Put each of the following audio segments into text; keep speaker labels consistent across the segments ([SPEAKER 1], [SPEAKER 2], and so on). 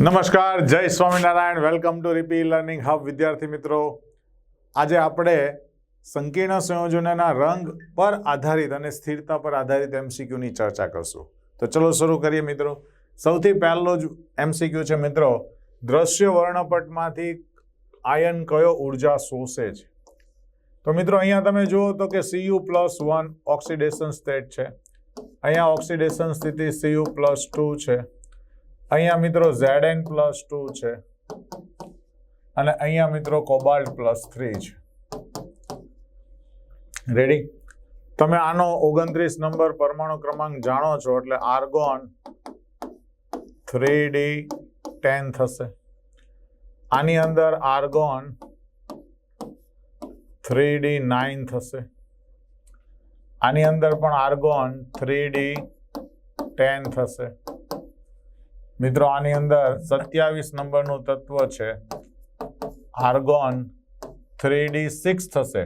[SPEAKER 1] નમસ્કાર, જય Swaminarayan. Welcome to રીપી learning hub વિદ્યાર્થી મિત્રો. આજે આપણે સંકીર્ણ સંયોજનોના રંગ પર આધારિત અને સ્થિરતા પર આધારિત એમસીક્યુની ચર્ચા કરશું. તો ચલો શરૂ કરીએ મિત્રો. સૌથી પહેલો જ એમસીક્યુ છે મિત્રો. દ્રશ્ય વર્ણપટમાંથી આયન કયો ઊર્જા શોષે છે? તો મિત્રો, અહીંયા તમે જુઓ તો કે CU plus one oxidation state છે. અહીંયા ઓક્સિડેશન સ્થિતિ સીયુ પ્લસ ટુ છે. અહીંયા મિત્રો ઝેડ એન પ્લસ ટુ છે. અને અહીંયા મિત્રો કોબાલ્ટ પ્લસ થ્રી છે. રેડી તમે આનો ઓગણત્રીસ નંબર પરમાણુ ક્રમાંક જાણો છો એટલે આર્ગોન થ્રી ડી ટેન થશે. આની અંદર આર્ગોન થ્રી ડી નાઇન થશે. આની અંદર પણ આર્ગોન થ્રી ડી ટેન થશે. મિત્રો, આની અંદર સત્યાવીસ નંબરનું તત્વ છે. આર્ગોન થ્રી સિક્સ થશે.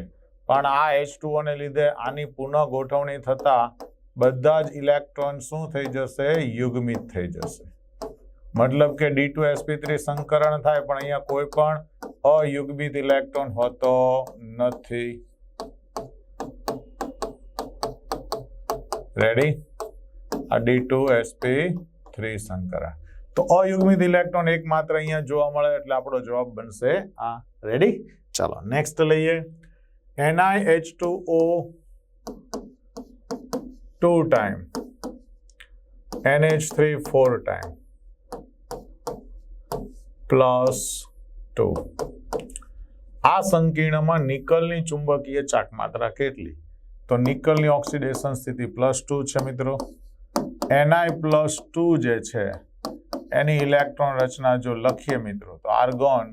[SPEAKER 1] પણ આ એચ ટુઓને લીધે આની પુનઃ ગોઠવણી થતા બધા જ ઇલેક્ટ્રોન શું થઈ જશે? યુગ્મિત થઈ જશે. મતલબ કે d two s p three સંકરણ થાય, પણ અહીંયા કોઈ પણ અયુગ્મિત ઇલેક્ટ્રોન હોતો નથી. રેડી આ d two s p three સંકરણ. તો અયુગ્મિત ઇલેક્ટ્રોન એકમાત્ર અહીંયા જોવા મળે એટલે આપણો જવાબ બનશે આ. રેડી ચાલો નેક્સ્ટ લઈએ. NiH2O two O two time NH3 four time plus two આ સંકીર્ણમાં નિકલની ચુંબકીય ચાક માત્રા કેટલી? તો નિકલની ઓક્સિડેશન સ્થિતિ પ્લસ ટુ છે મિત્રો. એનઆઈ પ્લસ ટુ જે છે એની ઇલેક્ટ્રોન રચના જો લખીએ મિત્રો, તો આર્ગોન,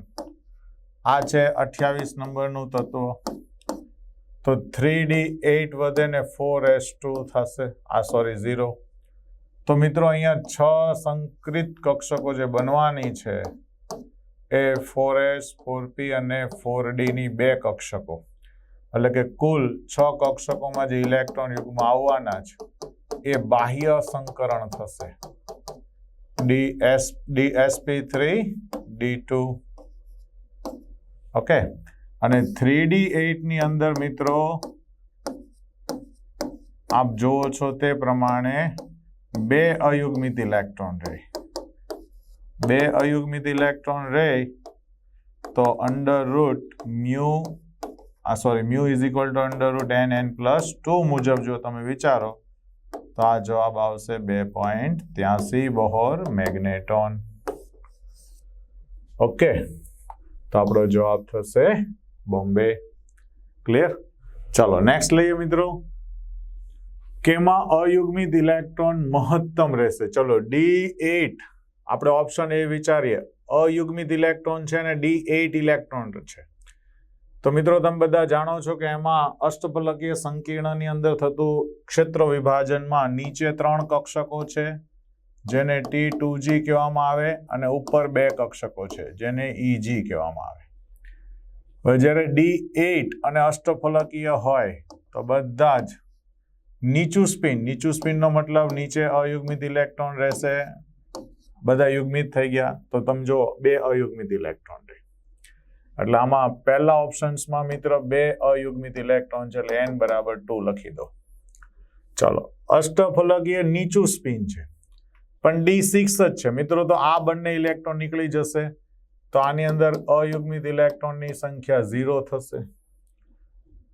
[SPEAKER 1] આ છે અઠ્યાવીસ નંબરનું તત્વ. તો થ્રી ડી એટ વધે ને ફોર એસ ટુ થશે. આ સોરી, ઝીરો. તો મિત્રો, અહીંયા છ સંકૃત કક્ષકો જે બનવાની છે, એ ફોર એસ, ફોર પી અને ફોર ડીની બે કક્ષકો. એટલે કે કુલ છ કક્ષકોમાં જે ઇલેક્ટ્રોન યુગમાં આવવાના છે, એ બાહ્ય સંકરણ થશે. થ્રી ડી ટુ ઓકે અને થ્રી ડી અંદર મિત્રો, આપ જુઓ છો તે પ્રમાણે બે અયુગ્મિત ઇલેક્ટ્રોન રહે બે અયુગ્મિત ઇલેક્ટ્રોન રહે તો અંડર રૂટ મ્યુ આ sorry mu is equal to under root N N plus two મુજબ જો તમે વિચારો તો આ જવાબ આવશે બે પોઈન્ટ ત્યાસી બહોર મેગ્નેટોન ઓકે તો આપણો જવાબ થશે બોમ્બે ક્લિયર ચાલો નેક્સ્ટ લઈએ મિત્રો કેમાં અયુગ્મિત ઇલેક્ટ્રોન મહત્તમ રહેશે ચલો ડી એટ આપણે ઓપ્શન એ વિચારીએ અયુગ્મિત ઇલેક્ટ્રોન છે અને ડી એટ ઇલેક્ટ્રોન છે તો મિત્રો તમે બધા જાણો છો કે એમાં અષ્ટફલકીય સંકીર્ણની અંદર થતું ક્ષેત્ર વિભાજનમાં નીચે ત્રણ કક્ષકો છે, જેને ટી ટુ જી કહેવામાં આવે અને ઉપર બે કક્ષકો છે, જેને ઈજી કહેવામાં આવે. હવે જ્યારે ડી એઇટ અને અષ્ટફલકીય હોય, તો બધા જ નીચું સ્પિન, નીચું સ્પિનનો મતલબ નીચે અયુગ્મિત ઇલેક્ટ્રોન રહેશે, બધા યુગ્મિત થઈ ગયા. તો તમે જો બે અયુગ્મિત ઇલેક્ટ્રોન એટલે આમાં પહેલા ઓપ્શન્સમાં મિત્ર બે અયુગ્મિત ઇલેક્ટ્રોન છે એટલે એન બરાબર ટુ લખી દો. ચલો, અષ્ટફલકીય નીચું સ્પિન છે. પણ ડી સિક્સ જ છે. મિત્રો, તો આ બંને ઇલેક્ટ્રોન નીકળી જશે. તો આની અંદર અયુગ્મિત ઇલેક્ટ્રોનની સંખ્યા ઝીરો થશે.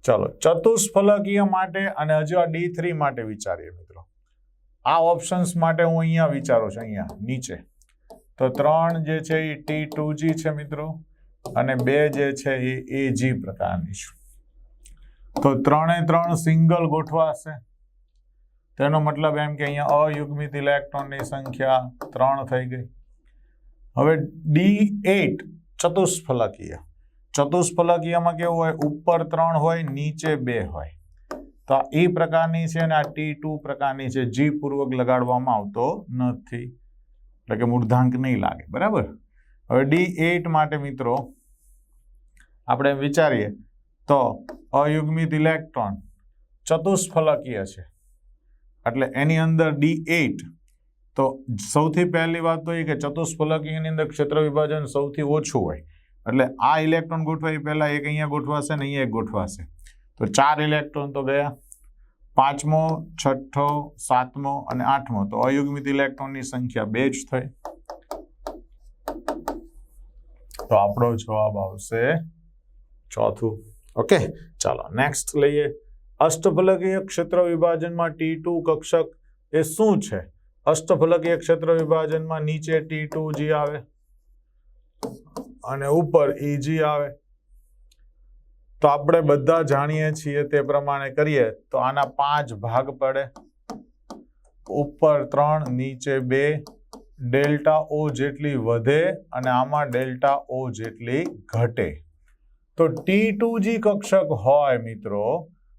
[SPEAKER 1] ચલો, ચતુષ્ફલકીય માટે અને હજુ આ ડી થ્રી માટે વિચારીએ મિત્રો. આ ઓપ્શન્સ માટે હું અહીંયા વિચારું છું, અહીંયા, નીચે. તો ત્રણ જે છે એ ટી ટુ જી છે મિત્રો. અને બે જે છે એ એ જી પ્રકારની છે. તો ત્રણે ત્રણ સિંગલ ગોઠવાશે. તેનો મતલબ એમ કે અહીંયા અયુગ્મિત ઇલેક્ટ્રોનની સંખ્યા ત્રણ થઈ ગઈ. હવે ડી એટ ચતુષ્ફલકીય. ચતુષ્ફલકીયમાં કેવું હોય? ઉપર ત્રણ હોય, નીચે બે હોય. તો આ એ પ્રકારની છે અને આ ટી ટુ પ્રકારની છે. જી પૂર્વક લગાડવામાં આવતો નથી. એટલે કે મૂર્ધાંક નહીં લાગે. બરાબર? હવે ડી એટ માટે મિત્રો આપણે વિચારીએ, તો અયુગ્મિત ઇલેક્ટ્રોન ચતુષ્ફલકીય છે. એટલે એની અંદર ડી એઇટ, તો સૌથી પહેલી વાત તો એ કે ચતુષ્ફલકીયની અંદર ક્ષેત્ર વિભાજન સૌથી ઓછું હોય. એટલે આ ઇલેક્ટ્રોન ગોઠવા એ પહેલાં એક અહીંયા ગોઠવાશે ને અહીંયા એક ગોઠવાશે. તો ચાર ઇલેક્ટ્રોન તો ગયા. પાંચમો, છઠ્ઠો, સાતમો અને આઠમો. તો અયુગ્મિત ઇલેક્ટ્રોનની સંખ્યા બે જ થઈ. તો આપણો જવાબ આવશે ચોથું. ઓકે. ચાલો નેક્સ્ટ લઈએ. અષ્ટફલકીય ક્ષેત્ર વિભાજનમાં ટી ટુ કક્ષક એ શું છે? અષ્ટફલકીય ક્ષેત્ર વિભાજનમાં નીચે ટી ટુ જી આવે. અને ઉપર ઈજી આવે. તો આપણે બધા જાણીએ છીએ તે પ્રમાણે કરીએ તો આના પાંચ ભાગ પડે. ઉપર ત્રણ નીચે બે. ડેલ્ટા ઓ જેટલી વધે અને આમાં ડેલ્ટા ઓ જેટલી ઘટે. તો ટી ટુ જી કક્ષક હોય મિત્રો,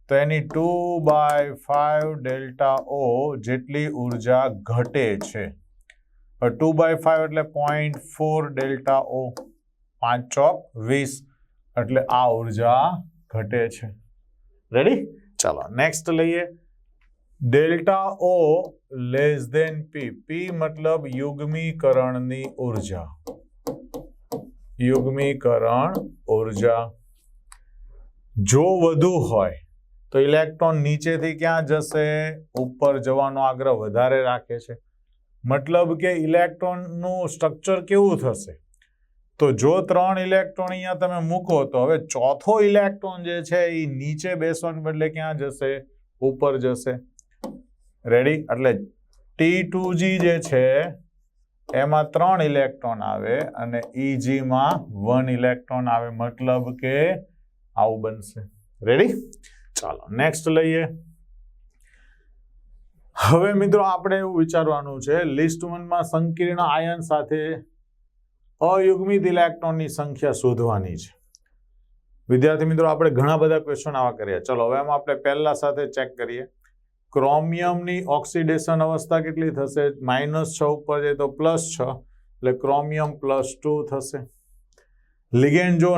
[SPEAKER 1] તો એની two by five delta O જેટલી ઊર્જા ઘટે છે. ટુ બાય ફાઈવ એટલે પોઈન્ટ ફોર ડેલ્ટા ઓ પાંચ ચોક વીસ, એટલે આ ઊર્જા ઘટે છે. રેડી ચાલો નેક્સ્ટ લઈએ. Delta o less than p p મતલબ યુગ્મીકરણની ઊર્જા. યુગ્મીકરણ ઊર્જા. જો વધુ હોય, તો ઇલેક્ટ્રોન નીચેથી ક્યાં જશે? ઉપર જવાનો આગ્રહ વધારે રાખે છે. મતલબ કે ઇલેક્ટ્રોનનું સ્ટ્રક્ચર કેવું થશે? તો જો ત્રણ ઇલેક્ટ્રોન અહીંયા તમે મૂકો, તો હવે ચોથો ઇલેક્ટ્રોન જે છે એ નીચે બેસવાને બદલે ક્યાં જશે? ઉપર જશે. રેડી એટલે ટી જે છે એમાં ત્રણ ઇલેક્ટ્રોન આવે અને ઈજીમાં વન ઇલેક્ટ્રોન આવે. મતલબ કે આવું બનશે. રેડી ચાલો નેક્સ્ટ લઈએ. હવે મિત્રો આપણે એવું વિચારવાનું છે લિસ્ટ વનમાં સંકીર્ણ આયન સાથે અયુગ્મિત ઇલેક્ટ્રોનની સંખ્યા શોધવાની છે. વિદ્યાર્થી મિત્રો, આપણે ઘણા બધા ક્વેશ્ચન આવા કર્યા. ચલો, હવે આપણે પહેલા સાથે ચેક કરીએ. ક્રોમિયમની ઓક્સિડેશન અવસ્થા કેટલી થશે? માઇનસ છ ઉપર જાય તો પ્લસ છ, એટલે ક્રોમિયમ પ્લસ ટુ થશે. લિગેન્ડ જો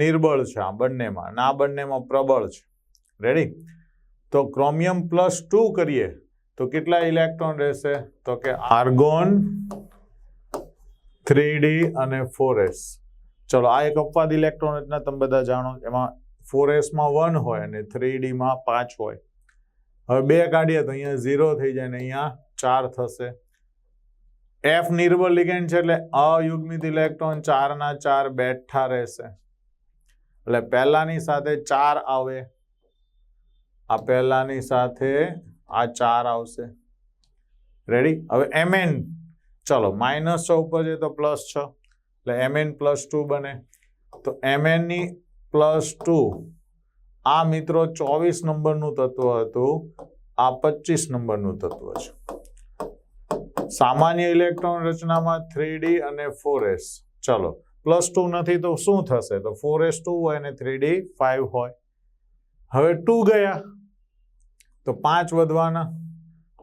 [SPEAKER 1] નિર્બળ છે આ બંનેમાં, અને આ બંનેમાં પ્રબળ છે. રેડી તો ક્રોમિયમ પ્લસ ટુ કરીએ, તો કેટલા ઇલેક્ટ્રોન રહેશે? તો કે આર્ગોન થ્રી અને ફોર ચલો, આ એક અપવાદ ઇલેક્ટ્રોન રચના તમે બધા જાણો, એમાં ફોર એસમાં વન હોય અને થ્રી ડીમાં પાંચ હોય. હવે બે કાઢીએ તો અહીંયા ઝીરો થઈ જાય ને અહીંયા ચાર થશે. એફ નિર્બળ લિગેન્ડ છે એટલે અયુગ્મિત ઇલેક્ટ્રોન ચારના ચાર બેઠા રહેશે. એટલે પહેલાની સાથે ચાર આવે. આ પહેલાની સાથે આ ચાર આવશે. રેડી હવે એમએન ચલો, માઇનસ છ ઉપર છે તો પ્લસ છ. એટલે એમએન પ્લસ ટુ બને. તો એમએનની પ્લસ ટુ આ મિત્રો ચોવીસ નંબરનું તત્વ હતું, આ પચીસ નંબરનું તત્વ છે. સામાન્ય ઇલેક્ટ્રોન રચનામાં થ્રી અને ફોર ચલો, પ્લસ ટુ નથી તો શું થશે? તો ફોર એસ ટુ હોય અને થ્રી ડી ફાઈવ હોય. હવે ટુ ગયા. તો પાંચ વધવાના.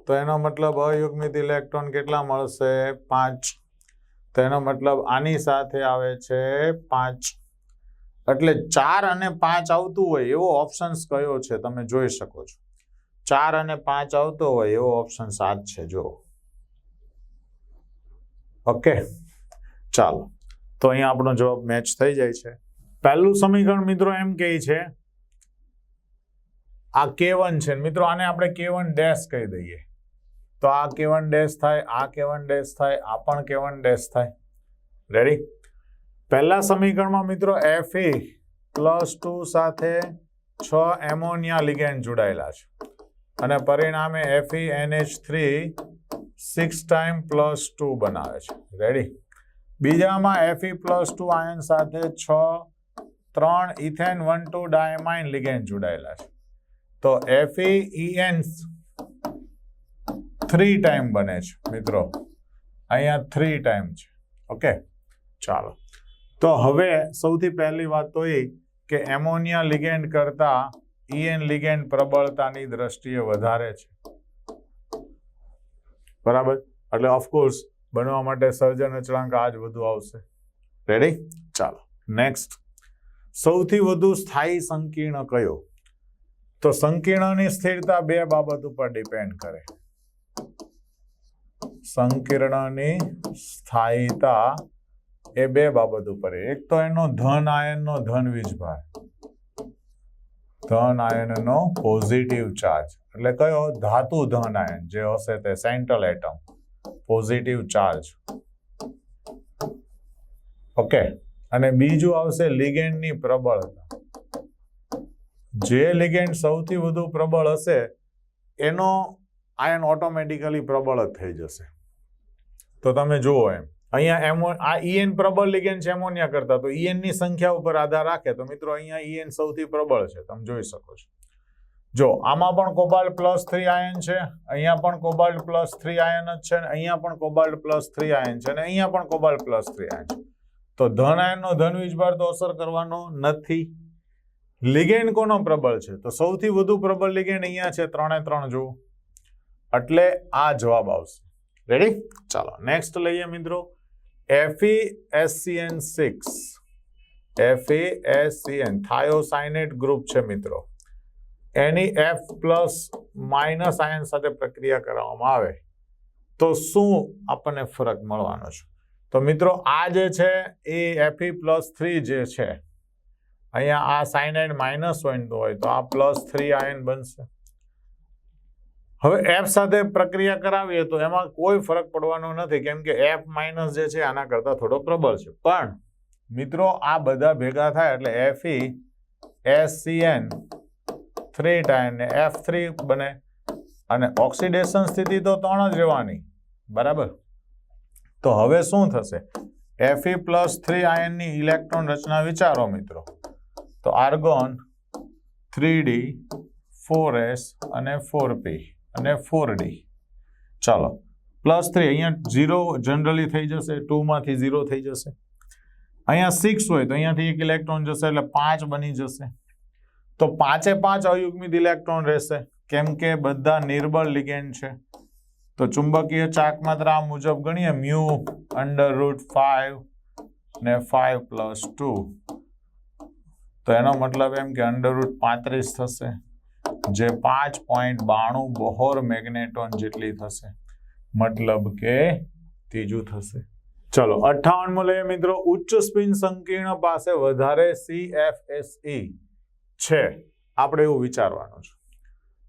[SPEAKER 1] તો એનો મતલબ અયુગ્મિત ઇલેક્ટ્રોન કેટલા મળશે? પાંચ. તો એનો મતલબ આની સાથે આવે છે પાંચ. એટલે ચાર અને પાંચ આવતું હોય એવો ઓપ્શન્સ કયો છે તમે જોઈ શકો છો. ચાર અને પાંચ આવતો હોય એવો ઓપ્શન સાત છે જો ઓકે ચાલો. તો અહીંયા આપણો જવાબ મેચ થઈ જાય છે. પહેલું સમીકરણ મિત્રો એમ કહે છે, આ કે વન છે. મિત્રો, આને આપણે કેવન ડેશ કહી દઈએ. તો આ કેવન ડેશ થાય, આ કેવન ડેશ થાય, આ પણ કેવન ડેશ થાય. રેડી પહેલા સમીકરણમાં મિત્રો એફ પ્લસ ટુ સાથે છ એમોનિયા લિગેન્ડ જોડાયેલા છે. અને પરિણામે F NH three six time plus two બનાવે છે. રેડી બીજામાં એફઈ પ્લસ ટુ આયન સાથે છ, ત્રણ ethane one two diamine ligand જોડાયેલા છે. તો એફઈ ઈએન થ્રી ટાઈમ બને છે, મિત્રો. અહીંયા થ્રી ટાઈમ છે. ઓકે ચાલો. તો હવે સૌથી પહેલી વાત તો એ કે એમોનિયા લિગેન્ડ કરતા ઈએન લિગેન્ડ પ્રબળતાની દ્રષ્ટિએ વધારે છે. બરાબર? એટલે ઓફકોર્સ બનવા માટે સર્જન અચળાંક આજ વધુ આવશે. રેડી ચાલો. નેક્સ્ટ સૌથી વધુ સ્થાયી સંકીર્ણ કયો? તો સંકીર્ણની સ્થિરતા બે બાબત ઉપર ડિપેન્ડ કરે. સંકીર્ણની સ્થાયીતા એ બે બાબત ઉપર. એક તો એનો ધન આયનનો ધન વીજભાર. ધન આયનનો પોઝિટિવ ચાર્જ એટલે કયો? ધાતુ ધન આયન જે હશે તે central atom positive charge okay. અને બીજું આવશે લિગેન્ડની પ્રબળતા. જે લિગેન્ડ સૌથી વધુ પ્રબળ હશે, એનો આયન ઓટોમેટિકલી પ્રબળ જ થઈ જશે. તો તમે જુઓ એમ. અહીંયા એમો આ ઈએન પ્રબળ લિગેન્ડ છે એમોનિયા કરતા. તો ઈએનની સંખ્યા ઉપર આધાર રાખે. તો મિત્રો, અહીંયા ઈએન સૌથી પ્રબળ છે. તમે જોઈ શકો છો. જો, આમાં પણ કોબાલ્ટ પ્લસ થ્રી આયન છે. અહીંયા પણ કોબાલ્ટ પ્લસ થ્રી આયન જ છે. અને અહીંયા પણ કોબાલ્ટ પ્લસ થ્રી આયન છે. અને અહીંયા પણ કોબાલ્ટ પ્લસ થ્રી આયન છે. તો ધન આયનનો ધન વીજભાર તો અસર કરવાનો નથી. લિગેન્ડ કોનો પ્રબળ છે? તો સૌથી વધુ પ્રબળ લિગેન્ડ અહીંયા છે ત્રણે ત્રણ, જુઓ. એટલે આ જવાબ આવશે. રેડી ચાલો નેક્સ્ટ લઈએ મિત્રો. એફી એસસીએન સિક્સ એફી એસસીએન થાયોસાઇનેટ ગ્રુપ છે મિત્રો. એની એફ પ્લસ માઇનસ આયન સાથે પ્રક્રિયા કરવામાં આવે તો શું આપણને ફરક મળવાનો છે? તો મિત્રો, આ જે છે એ એફઈ પ્લસ થ્રી જે છે, અહીંયા આ સાઇનાઇડ માઇનસ હોય તો આ પ્લસ થ્રી આયન બનશે. હવે એફ સાથે પ્રક્રિયા કરાવીએ તો એમાં કોઈ ફરક પડવાનો નથી, કેમ કે એફ માઇનસ જે છે આના કરતાં થોડો પ્રબળ છે. પણ મિત્રો, આ બધા ભેગા થાય એટલે F E S C N three time ને એફ થ્રી બને. અને ઓક્સિડેશન સ્થિતિ તો ત્રણ જ રહેવાની. બરાબર? તો હવે શું થશે? એફઈ પ્લસ થ્રી આયનની ઇલેક્ટ્રોન રચના વિચારો મિત્રો. તો argon three D four S અને ફોર પી અને ફોર ડી ચાલો પ્લસ થ્રી અહીંયા ઝીરો જનરલી થઈ જશે ટુમાંથી ઝીરો થઈ જશે. અહીંયા સિક્સ હોય તો અહીંયાથી એક ઇલેક્ટ્રોન જશે એટલે પાંચ બની જશે. તો પાંચે પાંચ અયુગ્મિત ઇલેક્ટ્રોન રહેશે. કેમ કે બધા નિર્બળ લિગેન્ડ છે. તો ચુંબકીય ચાક માત્ર આ મુજબ ગણીએ મ્યુ અંડર રૂટ ફાઈવ ને ફાઈવ પ્લસ ટુ તો એનો મતલબ એમ કે અંડર રૂટ પાંત્રીસ થશે. જે પાંચ પોઈન્ટ બાણું બહોર મેગ્નેટોન જેટલી થશે. મતલબ કે ત્રીજું થશે. ચલો, અઠ્ઠાવનમો લઈએ મિત્રો. ઉચ્ચ સ્પિન સંકીર્ણ પાસે વધારે સીએફએસઈ છે. આપણે એવું વિચારવાનું છે.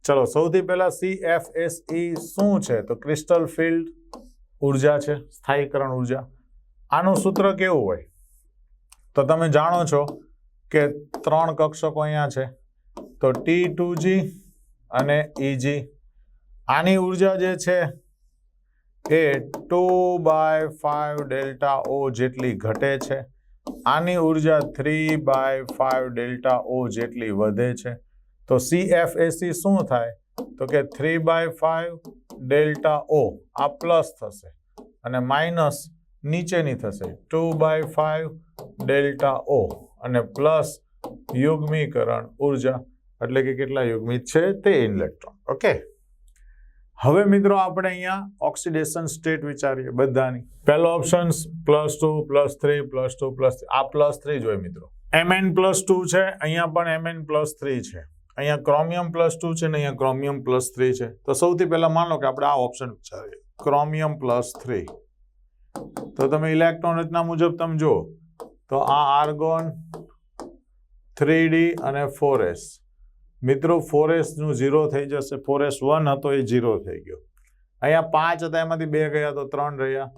[SPEAKER 1] ચલો, સૌથી પહેલા સીએફએસઈ શું છે? તો ક્રિસ્ટલ ફિલ્ડ ઊર્જા છે, સ્થાયીકરણ ઊર્જા. આનું સૂત્ર કેવું હોય? તો તમે જાણો છો કે ત્રણ કક્ષકો અહીંયા છે. તો ટી ટુ જી અને ઇજી આની ઊર્જા જે છે એ two by five delta O જેટલી ઘટે છે. આની ઊર્જા three by five delta O જેટલી વધે છે. તો સી એફ એસી શું થાય? તો કે three by five delta O આ પ્લસ થશે અને માઇનસ નીચેની થશે. Two by five delta O અને પ્લસ યુગ્મીકરણ ઊર્જા. એટલે કે કેટલા યુગ્મિત છે તે ઇલેક્ટ્રોન. ઓકે? હવે મિત્રો આપણે અહીંયા ઓક્સિડેશન સ્ટેટ વિચારીએ બધાની. પહેલો option plus two, plus three, plus two, plus આ પ્લસ થ્રી જ હોય મિત્રો. એમએન પ્લસ ટુ છે, અહીંયા પણ એમએન પ્લસ થ્રી છે. અહીંયા ક્રોમિયમ પ્લસ ટુ છે ને અહીંયા ક્રોમિયમ પ્લસ થ્રી છે. તો સૌથી પહેલા માનો કે આપણે આ ઓપ્શન વિચારીએ. Chromium plus three. તો તમે ઇલેક્ટ્રોન રચના મુજબ તમે જુઓ. તો આ આર્ગોન થ્રી અને ફોર એસ. મિત્રો ફોરેસ્ટનું ઝીરો થઈ જશે. ફોરેસ્ટ વન હતો, એ ઝીરો થઈ ગયો. અહીંયા પાંચ હતા, એમાંથી બે ગયા તો ત્રણ રહ્યા.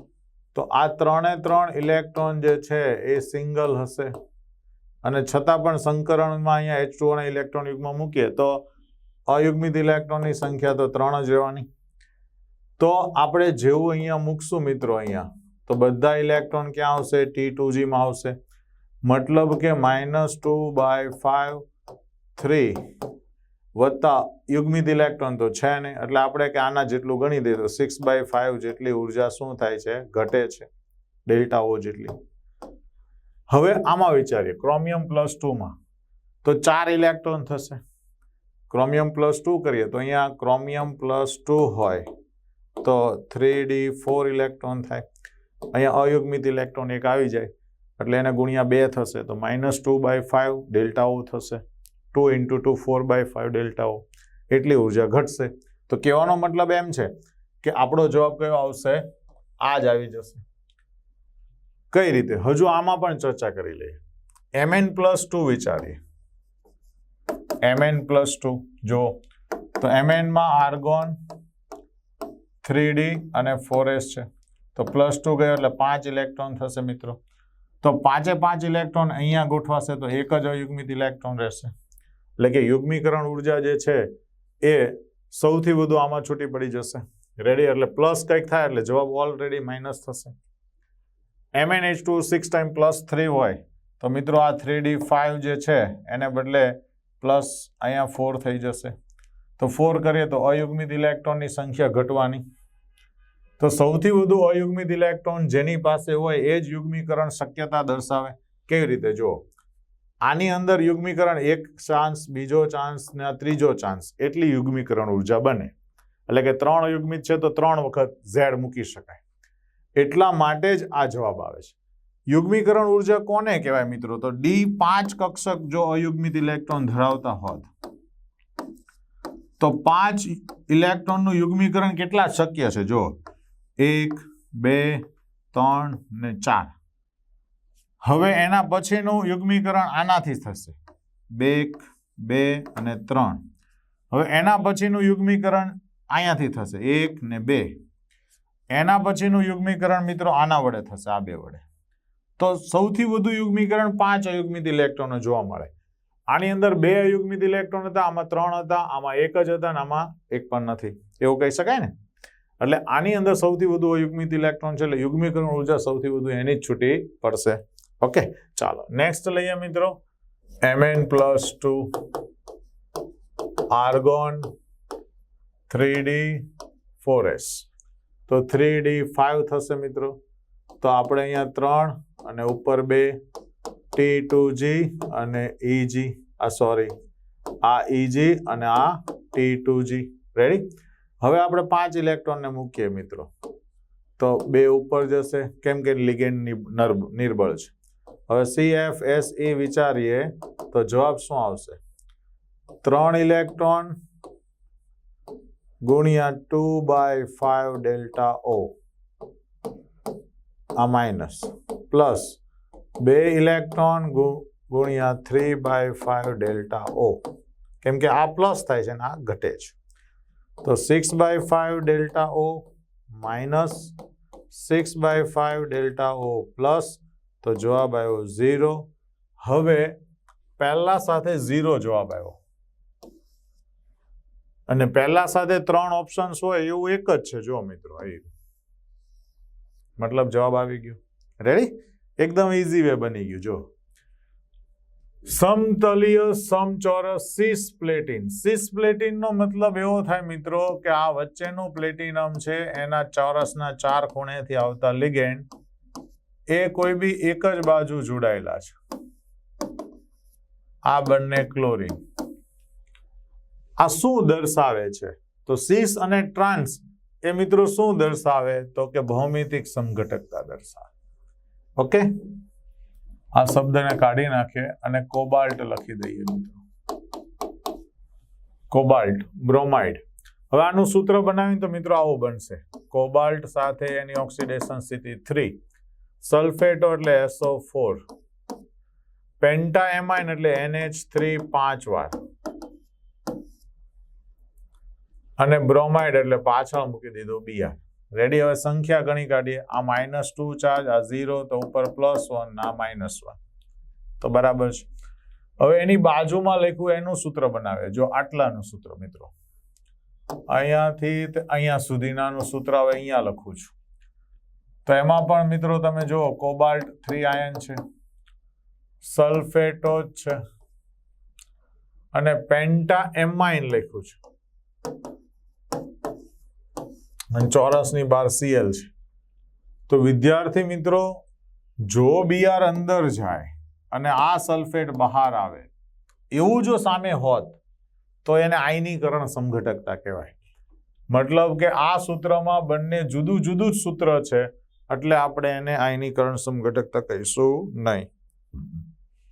[SPEAKER 1] તો આ ત્રણે ત્રણ ઇલેક્ટ્રોન જે છે, એ સિંગલ હશે. અને છતાં પણ સંકરણમાં અહીંયા એચ ટુ અને ઇલેક્ટ્રોન યુગમાં મૂકીએ તો અયુગ્મિત ઇલેક્ટ્રોનની સંખ્યા તો ત્રણ જ રહેવાની. તો આપણે જેવું અહીંયા મૂકશું મિત્રો અહીંયા, તો બધા ઇલેક્ટ્રોન ક્યાં આવશે? ટી ટુ જીમાં આવશે. મતલબ કે minus two by five three વત્તા યુગ્મિત ઇલેક્ટ્રોન તો છે નહીં. એટલે આપણે કે આના જેટલું ગણી દઈએ તો સિક્સ બાય ફાઇવ જેટલી ઊર્જા શું થાય છે? ઘટે છે. ડેલ્ટા ઓ જેટલી. હવે આમાં વિચારીએ, ક્રોમિયમ પ્લસ ટુમાં તો ચાર ઇલેક્ટ્રોન થશે. ક્રોમિયમ પ્લસ ટુ કરીએ તો અહીંયા ક્રોમિયમ પ્લસ ટુ હોય તો થ્રી ડી ફોર ઇલેક્ટ્રોન થાય. અહીંયા અયુગ્મિત ઇલેક્ટ્રોન એક આવી જાય. એટલે એને ગુણ્યા બે થશે તો minus two by five delta O થશે. Two into two four by five delta O એટલી ઊર્જા ઘટશે. તો કહેવાનો મતલબ એમ છે કે આપણો જવાબ કયો આવશે? આ જ આવી જશે. કઈ રીતે? હજુ આમાં પણ ચર્ચા કરી લઈએ. એમએન પ્લસ ટુ વિચારીએ. એમએન પ્લસ ટુ જો તો એમએનમાં આર્ગોન થ્રી ડી અને ફોર છે. તો પ્લસ ટુ ગયો એટલે પાંચ ઇલેક્ટ્રોન થશે મિત્રો. તો પાંચે પાંચ ઇલેક્ટ્રોન અહીંયા ગોઠવાશે તો એક જ અયુગ્મિત ઇલેક્ટ્રોન રહેશે. એટલે કે યુગ્મીકરણ ઊર્જા જે છે, એ સૌથી વધુ આમાં છૂટી પડી જશે. રેડી એટલે પ્લસ કંઈક થાય એટલે જવાબ ઓલરેડી માઇનસ થશે. MN H two six time plus three હોય, તો મિત્રો આ થ્રી ડી ફાઇવ જે છે, એને બદલે પ્લસ અહીંયા ફોર થઈ જશે. તો ફોર કરીએ તો અયુગ્મિત ઇલેક્ટ્રોનની સંખ્યા ઘટવાની. તો સૌથી વધુ અયુગ્મિત ઇલેક્ટ્રોન જેની પાસે હોય એ જ યુગ્મીકરણ શક્યતા દર્શાવે. કેવી રીતે? જો આની અંદર યુગ્મીકરણ એક ચાન્સ બીજો ચાન્સ ને ત્રીજો ચાન્સ એટલી યુગ્મીકરણ ઊર્જા બને. એટલે કે ત્રણ યુગ્મિત છે તો ત્રણ વખત ઝેડ મૂકી શકાય. એટલા માટે જ આ જવાબ આવે છે. યુગ્મીકરણ ઊર્જા કોને કહેવાય મિત્રો? તો ડી પાંચ કક્ષક જો અયુગ્મિત ઇલેક્ટ્રોન ધરાવતા હોત, તો પાંચ ઇલેક્ટ્રોનનું યુગ્મીકરણ કેટલા શક્ય છે? જો એક, બે, ત્રણ ને ચાર. હવે એના પછીનું યુગ્મીકરણ આનાથી થશે. બે બે અને ત્રણ. હવે એના પછીનું યુગ્મીકરણ અહીંયાથી થશે. એક ને બે. એના પછીનું યુગ્મીકરણ મિત્રો આના વડે થશે, આ બે વડે. તો સૌથી વધુ યુગ્મીકરણ પાંચ અયુગ્મિત ઇલેક્ટ્રોનો જોવા મળે. આની અંદર બે અયુગ્મિત ઇલેક્ટ્રોન હતા, આમાં ત્રણ હતા, આમાં એક જ હતા અને આમાં એક પણ નથી. એવું કહી શકાય ને? એટલે આની અંદર સૌથી વધુ અયુગ્મિત ઇલેક્ટ્રોન છે, એટલે યુગ્મીકરણ ઊર્જા સૌથી વધુ એની જ છૂટી પડશે. ઓકે ચાલો. નેક્સ્ટ લઈએ મિત્રો. MN plus two argon three D four S તો થ્રી ડી ફાઇવ થશે મિત્રો. તો આપણે અહીંયા ત્રણ અને ઉપર બે ટી ટુ જી અને ઈજી આ સોરી આ ઈજી અને આ ટી ટુ જી રેડી હવે આપણે પાંચ ઇલેક્ટ્રોનને મૂકીએ મિત્રો. તો બે ઉપર જશે. કેમ કે લિગેન્ડ નિર્બળ છે. હવે સી એ વિચારીએ તો જવાબ શું આવશે? ત્રણ ઇલેક્ટ્રોન ગુણ્યા two by five delta O. આ માઇનસ પ્લસ બે ઇલેક્ટ્રોન ગુણ્યા three by five delta O. કેમ કે આ પ્લસ થાય છે ને આ ઘટે છે. તો six by five delta O minus six by five delta O plus તો જવાબ આવ્યો ઝીરો. હવે પહેલા સાથે ઝીરો જવાબ આવ્યો. અને પહેલા સાથે ત્રણ ઓપ્શન્સ હોય એવું એક જ છે જો મિત્રો અહીં મતલબ જવાબ આવી ગયો. રેડી એકદમ ઇઝી વે બની ગયું જો સમતલીય સમચોરસ સીસ પ્લેટિન સીસ પ્લેટિનનો મતલબ એવો થાય મિત્રો કે આ વચ્ચેનું પ્લેટિનમ છે, એના ચોરસના ચાર ખૂણેથી આવતા લિગેન્ડ એ કોઈ બી એક જ બાજુ જોડાયેલા છે. આ બંને ક્લોરિન. આ શું દર્શાવે છે? તો સીસ અને ટ્રાન્સ એ મિત્રો શું દર્શાવે? તો કે ભૌમિતિક સંઘટકતા દર્શાવે. ઓકે? આ શબ્દને કાઢી નાખીએ અને કોબાલ્ટ લખી દઈએ મિત્રો. Cobalt, bromide. હવે આનું સૂત્ર બનાવીએ તો મિત્રો આવું બનશે. કોબાલ્ટ સાથે એની ઓક્સિડેશન સ્થિતિ થ્રી. સલ્ફેટો એટલે એસઓ ફોર પેન્ટા એમાઇન એટલે એનએચ થ્રી પાંચ વાર. અને બ્રોમાઇડ એટલે પાછળ મૂકી દીધું બીઆર રેડી હવે સંખ્યા ગણી કાઢીએ. આ માઇનસ ટુ ચાર્જ આ ઝીરો તો ઉપર પ્લસ વન આ માઇનસ વન તો બરાબર છે. હવે એની બાજુમાં લખ્યું એનું સૂત્ર બનાવે જો આટલાનું સૂત્ર મિત્રો. અહીંયાથી અહીંયા સુધીનાનું સૂત્ર હવે અહીંયા લખું છું. તો એમાં પણ મિત્રો તમે જુઓ, કોબાલ્ટ થ્રી આયન છે, સલ્ફેટો છે અને પેન્ટા એમાઇન લખ્યું છે. અને ચોરસની બાર સીએલ છે. તો વિદ્યાર્થી મિત્રો, જો બીઆર અંદર જાય અને આ સલ્ફેટ બહાર આવે, એવું જો સામે હોત, તો એને આયનીકરણ સમઘટકતા કહેવાય. મતલબ કે આ સૂત્રમાં બંને જુદું જુદું જ સૂત્ર છે એટલે આપણે એને આયનીકરણ સમઘટકતા કહીશું નહીં.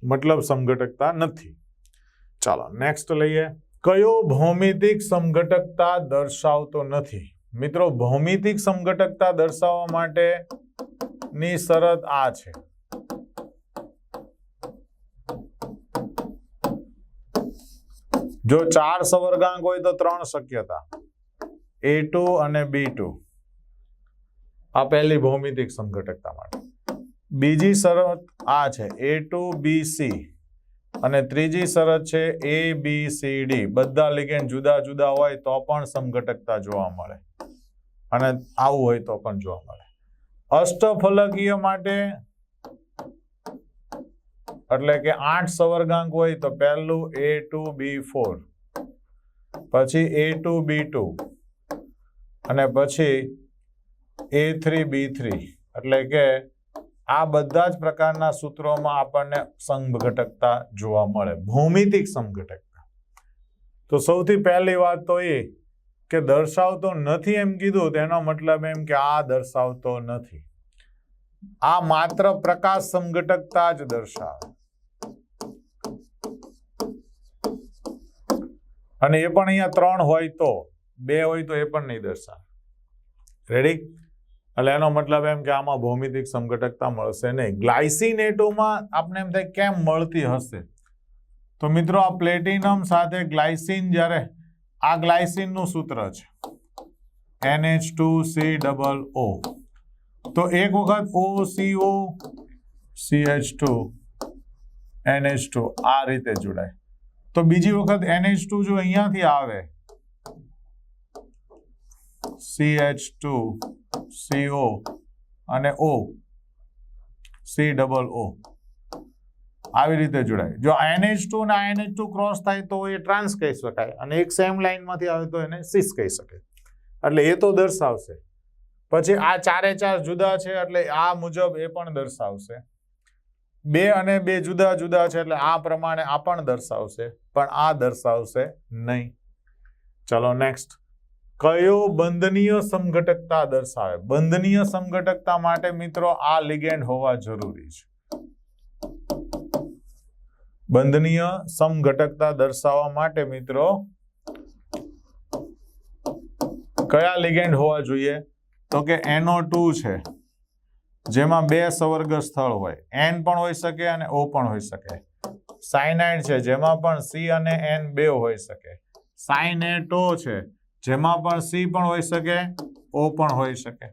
[SPEAKER 1] મતલબ સમઘટકતા નથી. ચાલો નેક્સ્ટ લઈએ. કયો ભૌમિતિક સમઘટકતા દર્શાવતો નથી? મિત્રો, ભૌમિતિક સમઘટકતા દર્શાવવા માટે ની શરત આ છે. જો ચાર સવર્ગાંક હોય તો ત્રણ શક્યતા. એ અને બી ટુ આ પહેલી ભૌમિતિક સંઘટકતા માટે. બીજી શરત આ છે એ ટુ બી સી અને ત્રીજી શરત છે એ બી સી ડી બધા લિગેન્ડ જુદા જુદા હોય તો પણ સમઘટકતા જોવા મળે. અને આવું હોય તો પણ જોવા મળે. અષ્ટફલકીય માટે, એટલે કે આઠ સવર્ગાંક હોય તો પહેલું એ ટુ બી ફોર પછી એ ટુ બી ટુ અને પછી એ થ્રી બી થ્રી એટલે કે આ બધા જ પ્રકારના સૂત્રોમાં આપણને સમઘટકતા જોવા મળે. ભૌમિતિક સંઘટકતા. તો સૌથી પહેલી વાત તો એ કે દર્શાવતો નથી એમ કીધું તેનો મતલબ એમ કે આ દર્શાવતો નથી. આ માત્ર પ્રકાશ સંઘટકતા જ દર્શાવે. અને એ પણ અહીંયા ત્રણ હોય તો, બે હોય તો એ પણ નહીં દર્શાવે. રેડી એટલે એનો મતલબ એમ કે આમાં ભૌમિતિક સમઘટકતા મળશે નહીં. ગ્લાયસિનેટોમાં આપણે એમ થાય કેમ મળતી હશે? તો મિત્રો, આ પ્લેટિનમ સાથે ગ્લાયસિન જ્યારે, આ ગ્લાયસિનનું સૂત્ર છે. NH two C double O. તો એક વખત O CO CH two NH two, આ રીતે જોડાય. તો બીજી વખત એનએચ ટુ જો અહીંયાથી આવે સીએચ ટુ સીઓ અને ઓ. સી ડબલ ઓ. આવી રીતે જોડાય. જો એનએચ ટુ અને આઈએનએચ ટુ ક્રોસ થાય તો એ ટ્રાન્સ કહી શકાય અને એક સેમ લાઇનમાંથી આવે તો એને સિસ કહી શકાય. એટલે એ તો દર્શાવશે. પછી આ ચારે ચાર જુદા છે એટલે આ મુજબ એ પણ દર્શાવશે. બે અને બે જુદા જુદા છે એટલે આ પ્રમાણે આ પણ દર્શાવશે, પણ આ દર્શાવશે નહીં. ચલો નેક્સ્ટ કયો બંધનીય સમઘટકતા દર્શાવે? બંધનીય સમઘટકતા માટે મિત્રો આ લિગેન્ડ હોવા જરૂરી છે. બંધનીય સમઘટકતા દર્શાવવા માટે મિત્રો કયા લિગેન્ડ હોવા જોઈએ? તો કે એનો ટુ છે, જેમાં બે સવર્ગ સ્થળ હોય. એન પણ હોઈ શકે અને ઓ પણ હોઈ શકે. સાયનાઇડ છે, જેમાં પણ સી અને એન બે હોઈ શકે. સાઇનેટો છે જેમાં પણ સી પણ હોઈ શકે, ઓ પણ હોઈ શકે.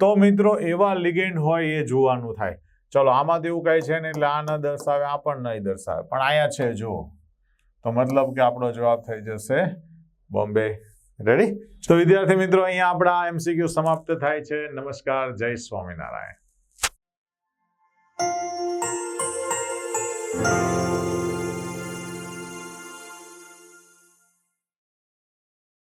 [SPEAKER 1] તો મિત્રો, એવા લિગેન્ડ હોય એ જોવાનું થાય. ચલો, આમાંથી એવું કઈ છે ને, એટલે આ ન દર્શાવે, આ પણ નહીં દર્શાવે. પણ અહીંયા છે, જુઓ. તો મતલબ કે આપણો જવાબ થઈ જશે બોમ્બે. રેડી તો વિદ્યાર્થી મિત્રો, અહીંયા આપણા એમસીક્યુ સમાપ્ત થાય છે. નમસ્કાર, જય સ્વામિનારાયણ.